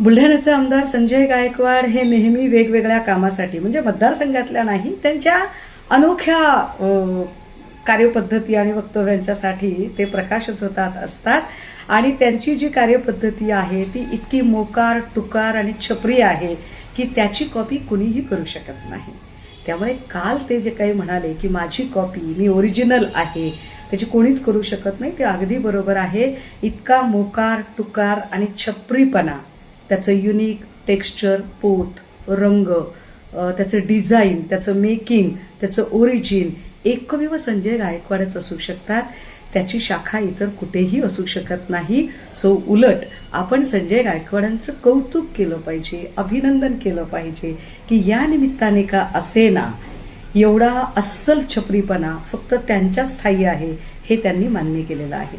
बुलढाण्याचे आमदार संजय गायकवाड हे नेहमी वेगवेगळ्या कामासाठी म्हणजे मतदारसंघातल्या नाही त्यांच्या अनोख्या कार्यपद्धती आणि वक्तव्यांच्यासाठी ते प्रकाशच होतात असतात. आणि त्यांची जी कार्यपद्धती आहे ती इतकी मोकार टुकार आणि छपरी आहे की त्याची कॉपी कुणीही करू शकत नाही. त्यामुळे काल ते जे काही म्हणाले की माझी कॉपी मी ओरिजिनल आहे त्याची कोणीच करू शकत नाही ते अगदी बरोबर आहे. इतका मोकार टुकार आणि छपरीपणा त्याचं युनिक टेक्स्चर पोत रंग त्याचं डिझाईन त्याचं मेकिंग त्याचं ओरिजिन एकमेव संजय गायकवाडच असू शकतात. त्याची शाखा इतर कुठेही असू शकत नाही. सो उलट आपण संजय गायकवाडांचं कौतुक केलं पाहिजे अभिनंदन केलं पाहिजे की या निमित्ताने का असेना एवढा अस्सल छपरीपणा फक्त त्यांच्याच ठायी आहे हे त्यांनी मान्य केलेलं आहे.